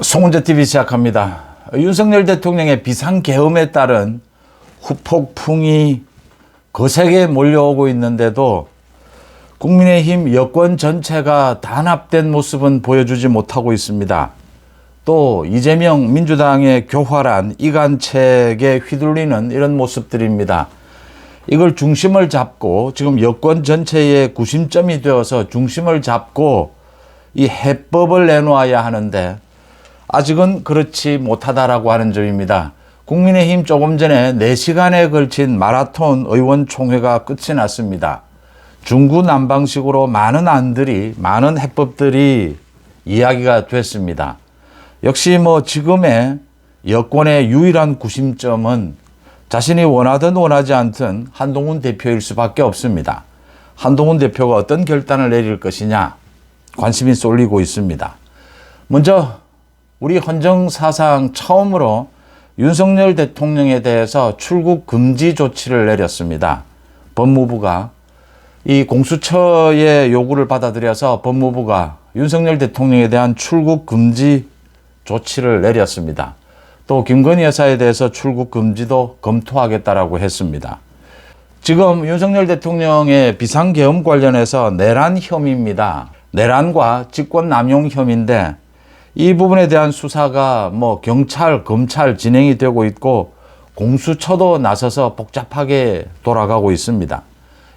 송은재 TV 시작합니다. 윤석열 대통령의 비상계엄에 따른 후폭풍이 거세게 몰려오고 있는데도 국민의힘 여권 전체가 단합된 모습은 보여주지 못하고 있습니다. 또 이재명 민주당의 교활한 이간책에 휘둘리는 이런 모습들입니다. 이걸 중심을 잡고 지금 여권 전체의 구심점이 되어서 중심을 잡고 이 해법을 내놓아야 하는데 아직은 그렇지 못하다라고 하는 점입니다. 국민의힘 조금 전에 4시간에 걸친 마라톤 의원총회가 끝이 났습니다. 중구난방식으로 많은 안들이, 많은 해법들이 이야기가 됐습니다. 역시 뭐 지금의 여권의 유일한 구심점은 자신이 원하든 원하지 않든 한동훈 대표일 수밖에 없습니다. 한동훈 대표가 어떤 결단을 내릴 것이냐 관심이 쏠리고 있습니다. 먼저 우리 헌정 사상 처음으로 윤석열 대통령에 대해서 출국 금지 조치를 내렸습니다. 법무부가 이 공수처의 요구를 받아들여서 법무부가 윤석열 대통령에 대한 출국 금지 조치를 내렸습니다. 또 김건희 여사에 대해서 출국 금지도 검토하겠다라고 했습니다. 지금 윤석열 대통령의 비상계엄 관련해서 내란 혐의입니다. 내란과 직권 남용 혐의인데 이 부분에 대한 수사가 뭐 경찰, 검찰 진행이 되고 있고 공수처도 나서서 복잡하게 돌아가고 있습니다.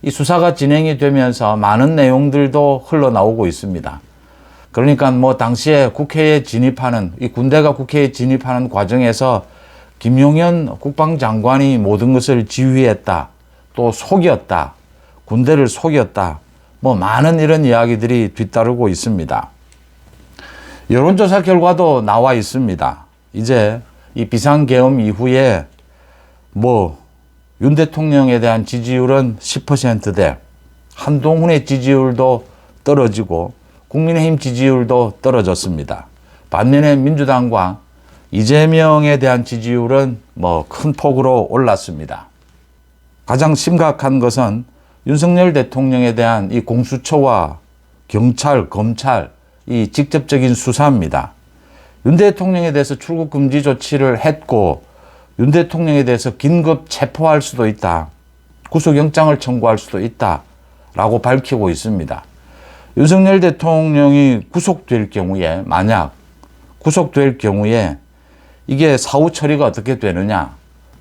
이 수사가 진행이 되면서 많은 내용들도 흘러나오고 있습니다. 그러니까 뭐 당시에 국회에 진입하는 이 군대가 국회에 진입하는 과정에서 김용현 국방장관이 모든 것을 지휘했다. 또 속였다. 군대를 속였다. 뭐 많은 이런 이야기들이 뒤따르고 있습니다. 여론조사 결과도 나와 있습니다. 이제 이 비상계엄 이후에 뭐 윤 대통령에 대한 지지율은 10%대, 한동훈의 지지율도 떨어지고 국민의힘 지지율도 떨어졌습니다. 반면에 민주당과 이재명에 대한 지지율은 뭐 큰 폭으로 올랐습니다. 가장 심각한 것은 윤석열 대통령에 대한 이 공수처와 경찰, 검찰, 이 직접적인 수사입니다. 윤 대통령에 대해서 출국 금지 조치를 했고 윤 대통령에 대해서 긴급 체포할 수도 있다. 구속영장을 청구할 수도 있다. 라고 밝히고 있습니다. 윤석열 대통령이 구속될 경우에 만약 구속될 경우에 이게 사후 처리가 어떻게 되느냐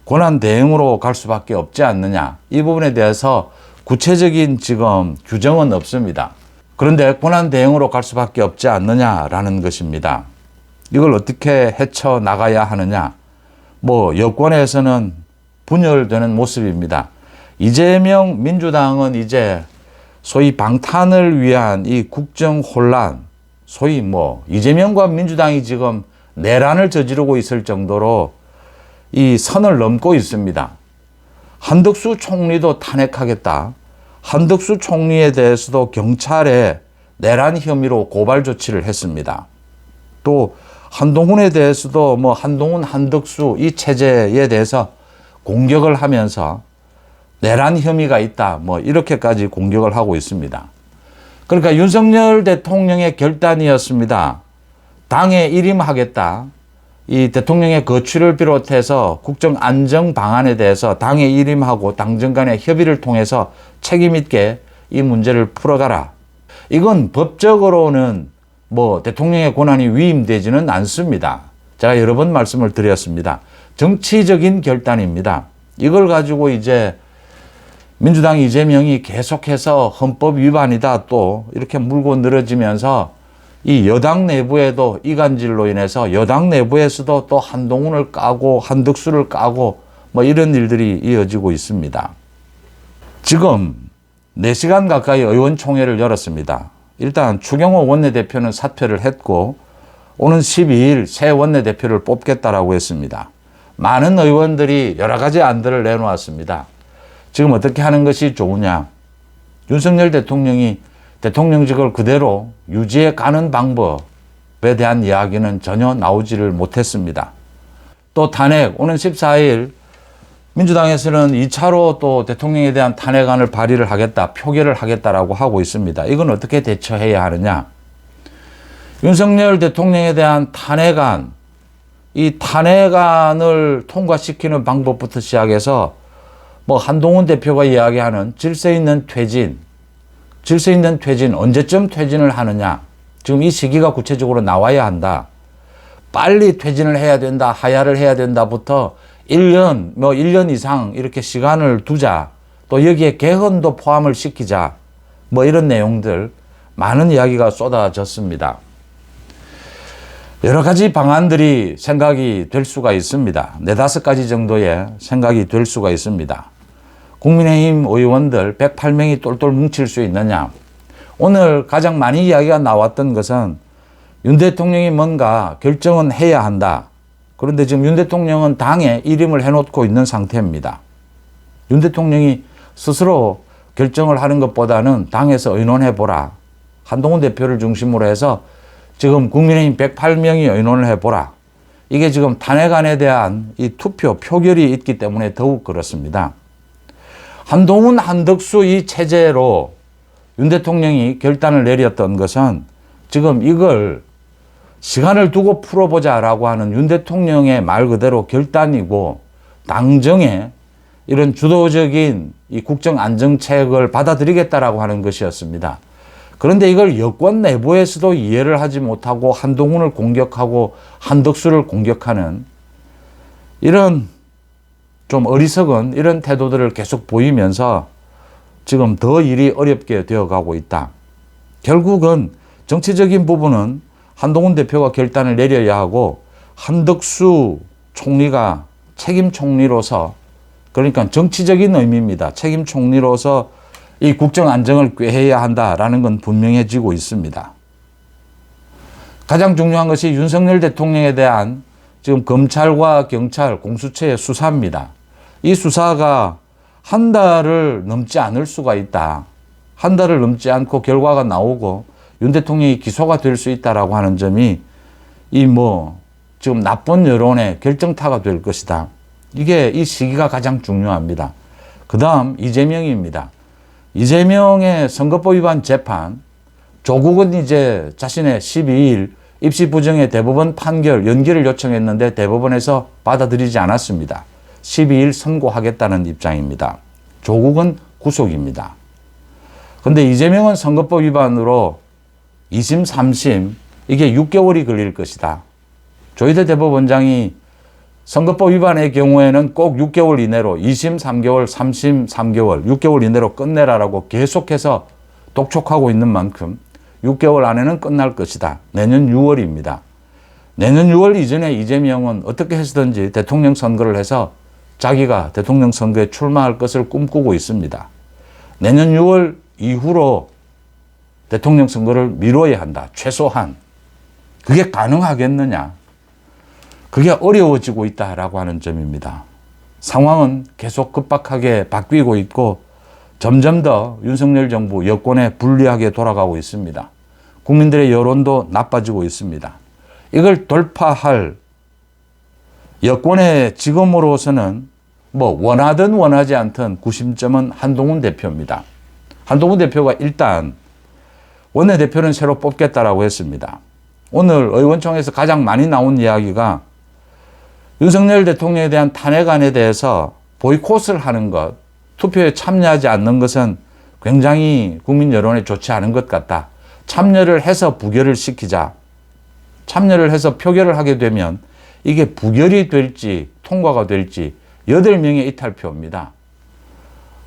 권한 대행으로 갈 수밖에 없지 않느냐 이 부분에 대해서 구체적인 지금 규정은 없습니다. 그런데 권한 대행으로 갈 수밖에 없지 않느냐라는 것입니다. 이걸 어떻게 헤쳐 나가야 하느냐 뭐 여권에서는 분열되는 모습입니다. 이재명 민주당은 이제 소위 방탄을 위한 이 국정 혼란, 소위 뭐 이재명과 민주당이 지금 내란을 저지르고 있을 정도로 이 선을 넘고 있습니다. 한덕수 총리도 탄핵하겠다. 한덕수 총리에 대해서도 경찰에 내란 혐의로 고발 조치를 했습니다. 또 한동훈에 대해서도 뭐 한동훈, 한덕수 이 체제에 대해서 공격을 하면서 내란 혐의가 있다. 뭐 이렇게까지 공격을 하고 있습니다. 그러니까 윤석열 대통령의 결단이었습니다. 당에 일임하겠다. 이 대통령의 거취를 비롯해서 국정 안정 방안에 대해서 당에 일임하고 당정 간의 협의를 통해서 책임 있게 이 문제를 풀어가라. 이건 법적으로는 뭐 대통령의 권한이 위임되지는 않습니다. 제가 여러 번 말씀을 드렸습니다. 정치적인 결단입니다. 이걸 가지고 이제 민주당 이재명이 계속해서 헌법 위반이다 또 이렇게 물고 늘어지면서 이 여당 내부에도 이간질로 인해서 여당 내부에서도 또 한동훈을 까고 한덕수를 까고 뭐 이런 일들이 이어지고 있습니다. 지금 4시간 가까이 의원총회를 열었습니다. 일단 추경호 원내대표는 사퇴를 했고 오는 12일 새 원내대표를 뽑겠다라고 했습니다. 많은 의원들이 여러 가지 안들을 내놓았습니다. 지금 어떻게 하는 것이 좋으냐? 윤석열 대통령이 대통령직을 그대로 유지해 가는 방법에 대한 이야기는 전혀 나오지를 못했습니다. 또 탄핵, 오는 14일 민주당에서는 2차로 또 대통령에 대한 탄핵안을 발의를 하겠다, 표결을 하겠다라고 하고 있습니다. 이건 어떻게 대처해야 하느냐? 윤석열 대통령에 대한 탄핵안, 이 탄핵안을 통과시키는 방법부터 시작해서 뭐 한동훈 대표가 이야기하는 질서 있는 퇴진, 질서 있는 퇴진, 언제쯤 퇴진을 하느냐. 지금 이 시기가 구체적으로 나와야 한다. 빨리 퇴진을 해야 된다, 하야를 해야 된다부터 1년, 뭐 1년 이상 이렇게 시간을 두자. 또 여기에 개헌도 포함을 시키자. 뭐 이런 내용들 많은 이야기가 쏟아졌습니다. 여러 가지 방안들이 생각이 될 수가 있습니다. 네다섯 가지 정도의 생각이 될 수가 있습니다. 국민의힘 의원들 108명이 똘똘 뭉칠 수 있느냐. 오늘 가장 많이 이야기가 나왔던 것은 윤 대통령이 뭔가 결정은 해야 한다. 그런데 지금 윤 대통령은 당에 이름을 해놓고 있는 상태입니다. 윤 대통령이 스스로 결정을 하는 것보다는 당에서 의논해 보라. 한동훈 대표를 중심으로 해서 지금 국민의힘 108명이 의논을 해 보라. 이게 지금 탄핵안에 대한 이 투표 표결이 있기 때문에 더욱 그렇습니다. 한동훈 한덕수 이 체제로 윤 대통령이 결단을 내렸던 것은 지금 이걸 시간을 두고 풀어보자라고 하는 윤 대통령의 말 그대로 결단이고 당정의 이런 주도적인 이 국정 안정책을 받아들이겠다라고 하는 것이었습니다. 그런데 이걸 여권 내부에서도 이해를 하지 못하고 한동훈을 공격하고 한덕수를 공격하는 이런 좀 어리석은 이런 태도들을 계속 보이면서 지금 더 일이 어렵게 되어 가고 있다. 결국은 정치적인 부분은 한동훈 대표가 결단을 내려야 하고 한덕수 총리가 책임 총리로서 그러니까 정치적인 의미입니다. 책임 총리로서 이 국정 안정을 꾀해야 한다라는 건 분명해지고 있습니다. 가장 중요한 것이 윤석열 대통령에 대한 지금 검찰과 경찰 공수처의 수사입니다. 이 수사가 한 달을 넘지 않을 수가 있다. 한 달을 넘지 않고 결과가 나오고 윤 대통령이 기소가 될 수 있다라고 하는 점이 이 뭐 지금 나쁜 여론의 결정타가 될 것이다. 이게 이 시기가 가장 중요합니다. 그 다음 이재명입니다. 이재명의 선거법 위반 재판, 조국은 이제 자신의 12일 입시 부정의 대법원 판결 연기를 요청했는데 대법원에서 받아들이지 않았습니다. 12일 선고하겠다는 입장입니다. 조국은 구속입니다. 근데 이재명은 선거법 위반으로 2심, 3심 이게 6개월이 걸릴 것이다. 조희대 대법원장이 선거법 위반의 경우에는 꼭 6개월 이내로 2심 3개월, 3심 3개월, 6개월 이내로 끝내라라고 계속해서 독촉하고 있는 만큼 6개월 안에는 끝날 것이다. 내년 6월입니다. 내년 6월 이전에 이재명은 어떻게 해서든지 대통령 선거를 해서 자기가 대통령 선거에 출마할 것을 꿈꾸고 있습니다. 내년 6월 이후로 대통령 선거를 미뤄야 한다. 최소한. 그게 가능하겠느냐? 그게 어려워지고 있다라고 하는 점입니다. 상황은 계속 급박하게 바뀌고 있고 점점 더 윤석열 정부 여권에 불리하게 돌아가고 있습니다. 국민들의 여론도 나빠지고 있습니다. 이걸 돌파할 여권의 지금으로서는 뭐 원하든 원하지 않든 구심점은 한동훈 대표입니다. 한동훈 대표가 일단 원내대표는 새로 뽑겠다라고 했습니다. 오늘 의원총회에서 가장 많이 나온 이야기가 윤석열 대통령에 대한 탄핵안에 대해서 보이콧을 하는 것, 투표에 참여하지 않는 것은 굉장히 국민 여론에 좋지 않은 것 같다. 참여를 해서 부결을 시키자. 참여를 해서 표결을 하게 되면 이게 부결이 될지 통과가 될지 8명의 이탈표입니다.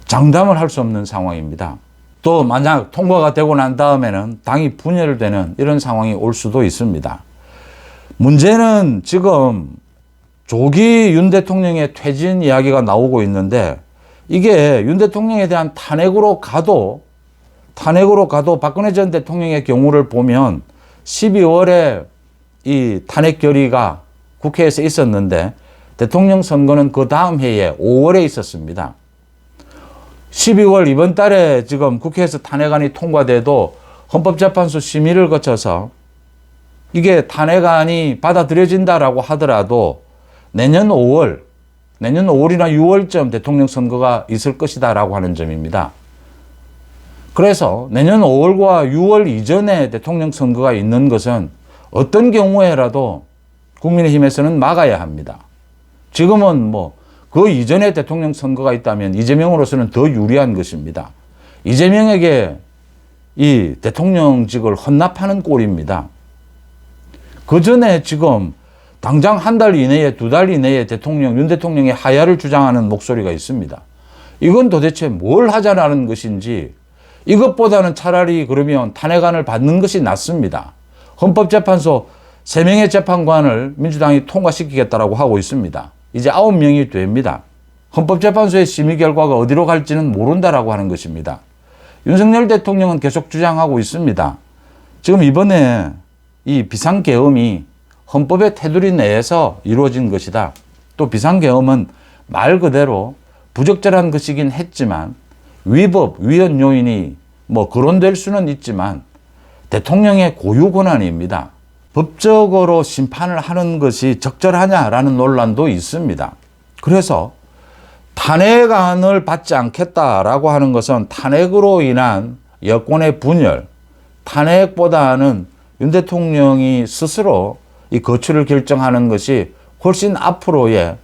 장담을 할 수 없는 상황입니다. 또 만약 통과가 되고 난 다음에는 당이 분열되는 이런 상황이 올 수도 있습니다. 문제는 지금 조기 윤 대통령의 퇴진 이야기가 나오고 있는데 이게 윤 대통령에 대한 탄핵으로 가도 탄핵으로 가도 박근혜 전 대통령의 경우를 보면 12월에 이 탄핵 결의가 국회에서 있었는데 대통령 선거는 그 다음 해에 5월에 있었습니다. 12월 이번 달에 지금 국회에서 탄핵안이 통과돼도 헌법재판소 심의를 거쳐서 이게 탄핵안이 받아들여진다라고 하더라도 내년 5월, 내년 5월이나 6월쯤 대통령 선거가 있을 것이다라고 하는 점입니다. 그래서 내년 5월과 6월 이전에 대통령 선거가 있는 것은 어떤 경우에라도 국민의힘에서는 막아야 합니다. 지금은 뭐 그 이전에 대통령 선거가 있다면 이재명으로서는 더 유리한 것입니다. 이재명에게 이 대통령직을 헌납하는 꼴입니다. 그 전에 지금 당장 한 달 이내에 두 달 이내에 대통령 윤 대통령의 하야를 주장하는 목소리가 있습니다. 이건 도대체 뭘 하자라는 것인지 이것보다는 차라리 그러면 탄핵안을 받는 것이 낫습니다. 헌법재판소 3명의 재판관을 민주당이 통과시키겠다라고 하고 있습니다. 이제 9명이 됩니다. 헌법재판소의 심의 결과가 어디로 갈지는 모른다라고 하는 것입니다. 윤석열 대통령은 계속 주장하고 있습니다. 지금 이번에 이 비상계엄이 헌법의 테두리 내에서 이루어진 것이다. 또 비상계엄은 말 그대로 부적절한 것이긴 했지만 위법, 위헌 요인이 뭐 거론될 수는 있지만 대통령의 고유 권한입니다. 법적으로 심판을 하는 것이 적절하냐라는 논란도 있습니다. 그래서 탄핵안을 받지 않겠다라고 하는 것은 탄핵으로 인한 여권의 분열, 탄핵보다는 윤 대통령이 스스로 이 거취를 결정하는 것이 훨씬 앞으로의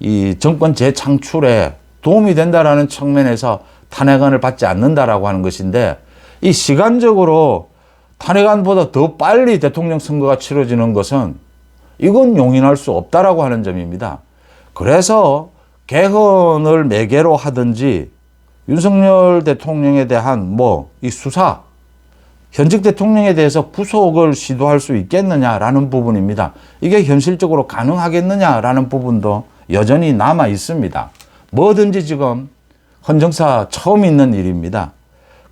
이 정권 재창출에 도움이 된다라는 측면에서 탄핵안을 받지 않는다라고 하는 것인데 이 시간적으로 탄핵안보다 더 빨리 대통령 선거가 치러지는 것은 이건 용인할 수 없다라고 하는 점입니다. 그래서 개헌을 매개로 하든지 윤석열 대통령에 대한 뭐 이 수사 현직 대통령에 대해서 구속을 시도할 수 있겠느냐라는 부분입니다. 이게 현실적으로 가능하겠느냐라는 부분도 여전히 남아 있습니다. 뭐든지 지금 헌정사 처음 있는 일입니다.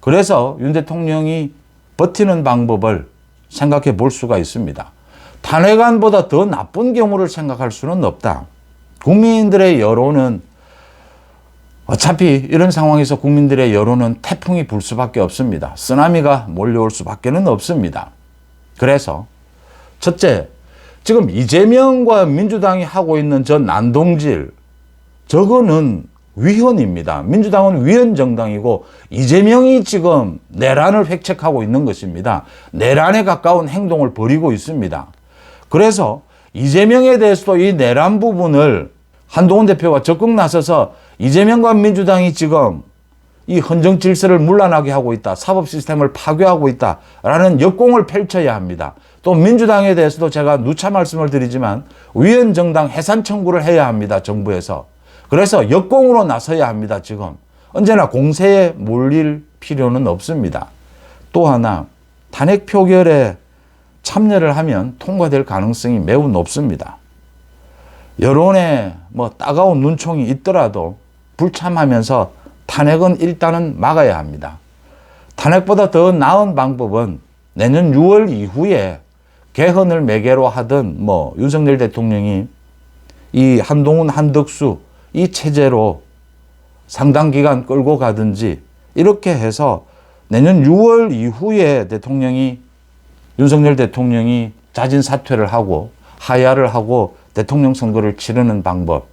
그래서 윤 대통령이 버티는 방법을 생각해 볼 수가 있습니다. 탄핵안보다 더 나쁜 경우를 생각할 수는 없다. 국민들의 여론은 어차피 이런 상황에서 국민들의 여론은 태풍이 불 수밖에 없습니다. 쓰나미가 몰려올 수밖에는 없습니다. 그래서 첫째, 지금 이재명과 민주당이 하고 있는 저 난동질, 저거는 위헌입니다. 민주당은 위헌 정당이고 이재명이 지금 내란을 획책하고 있는 것입니다. 내란에 가까운 행동을 벌이고 있습니다. 그래서 이재명에 대해서도 이 내란 부분을 한동훈 대표가 적극 나서서 이재명과 민주당이 지금 이 헌정 질서를 문란하게 하고 있다. 사법 시스템을 파괴하고 있다 라는 역공을 펼쳐야 합니다. 또 민주당에 대해서도 제가 누차 말씀을 드리지만 위헌 정당 해산 청구를 해야 합니다. 정부에서. 그래서 역공으로 나서야 합니다. 지금. 언제나 공세에 몰릴 필요는 없습니다. 또 하나 탄핵 표결에 참여를 하면 통과될 가능성이 매우 높습니다. 여론에 뭐 따가운 눈총이 있더라도 불참하면서 탄핵은 일단은 막아야 합니다. 탄핵보다 더 나은 방법은 내년 6월 이후에 개헌을 매개로 하든 뭐 윤석열 대통령이 이 한동훈 한덕수 이 체제로 상당 기간 끌고 가든지 이렇게 해서 내년 6월 이후에 대통령이 윤석열 대통령이 자진 사퇴를 하고 하야를 하고 대통령 선거를 치르는 방법.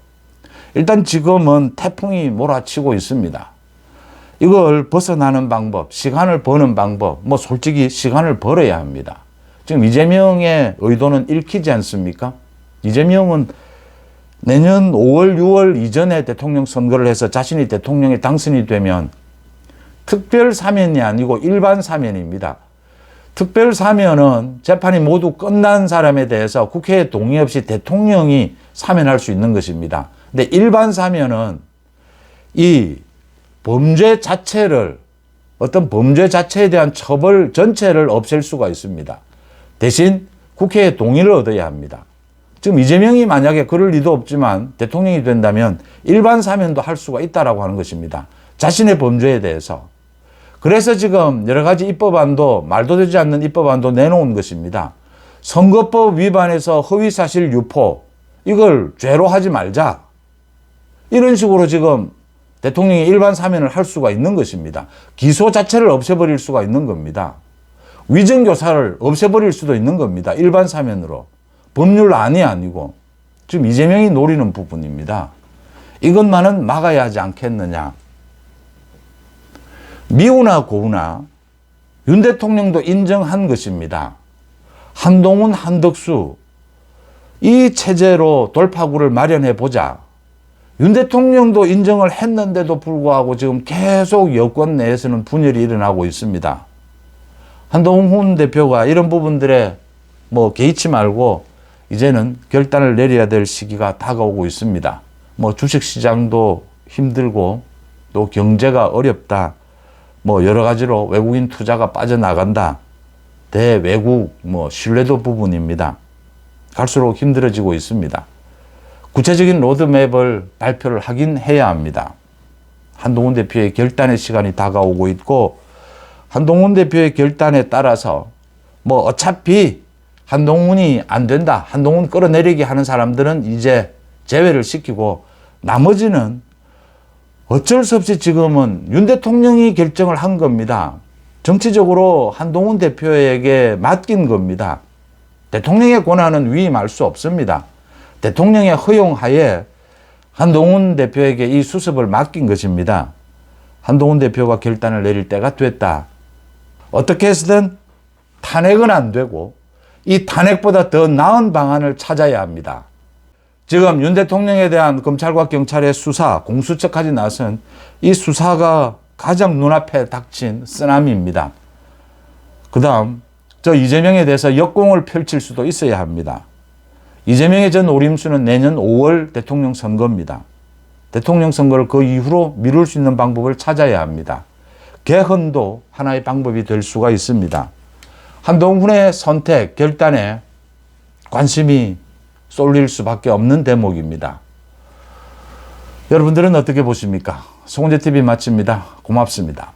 일단 지금은 태풍이 몰아치고 있습니다. 이걸 벗어나는 방법, 시간을 버는 방법, 뭐 솔직히 시간을 벌어야 합니다. 지금 이재명의 의도는 읽히지 않습니까? 이재명은 내년 5월, 6월 이전에 대통령 선거를 해서 자신이 대통령에 당선이 되면 특별 사면이 아니고 일반 사면입니다. 특별 사면은 재판이 모두 끝난 사람에 대해서 국회의 동의 없이 대통령이 사면할 수 있는 것입니다. 근데 일반 사면은 이 범죄 자체를 어떤 범죄 자체에 대한 처벌 전체를 없앨 수가 있습니다. 대신 국회의 동의를 얻어야 합니다. 지금 이재명이 만약에 그럴 리도 없지만 대통령이 된다면 일반 사면도 할 수가 있다라고 하는 것입니다. 자신의 범죄에 대해서. 그래서 지금 여러 가지 입법안도 말도 되지 않는 입법안도 내놓은 것입니다. 선거법 위반해서 허위사실 유포 이걸 죄로 하지 말자. 이런 식으로 지금 대통령이 일반 사면을 할 수가 있는 것입니다. 기소 자체를 없애버릴 수가 있는 겁니다. 위정교사를 없애버릴 수도 있는 겁니다. 일반 사면으로. 법률안이 아니고 지금 이재명이 노리는 부분입니다. 이것만은 막아야 하지 않겠느냐. 미우나 고우나 윤 대통령도 인정한 것입니다. 한동훈, 한덕수 이 체제로 돌파구를 마련해 보자. 윤 대통령도 인정을 했는데도 불구하고 지금 계속 여권 내에서는 분열이 일어나고 있습니다. 한동훈 대표가 이런 부분들에 뭐 개의치 말고 이제는 결단을 내려야 될 시기가 다가오고 있습니다. 뭐 주식 시장도 힘들고 또 경제가 어렵다. 뭐 여러 가지로 외국인 투자가 빠져나간다. 대외국 뭐 신뢰도 부분입니다. 갈수록 힘들어지고 있습니다. 구체적인 로드맵을 발표를 하긴 해야 합니다. 한동훈 대표의 결단의 시간이 다가오고 있고 한동훈 대표의 결단에 따라서 뭐 어차피 한동훈이 안 된다. 한동훈 끌어내리기 하는 사람들은 이제 제외를 시키고 나머지는 어쩔 수 없이 지금은 윤 대통령이 결정을 한 겁니다. 정치적으로 한동훈 대표에게 맡긴 겁니다. 대통령의 권한은 위임할 수 없습니다. 대통령의 허용하에 한동훈 대표에게 이 수습을 맡긴 것입니다. 한동훈 대표가 결단을 내릴 때가 됐다. 어떻게 해서든 탄핵은 안 되고 이 탄핵보다 더 나은 방안을 찾아야 합니다. 지금 윤 대통령에 대한 검찰과 경찰의 수사, 공수처까지 나선 이 수사가 가장 눈앞에 닥친 쓰나미입니다. 그 다음, 저 이재명에 대해서 역공을 펼칠 수도 있어야 합니다. 이재명의 전 오림수는 내년 5월 대통령 선거입니다. 대통령 선거를 그 이후로 미룰 수 있는 방법을 찾아야 합니다. 개헌도 하나의 방법이 될 수가 있습니다. 한동훈의 선택, 결단에 관심이 쏠릴 수밖에 없는 대목입니다. 여러분들은 어떻게 보십니까? 송은재 TV 마칩니다. 고맙습니다.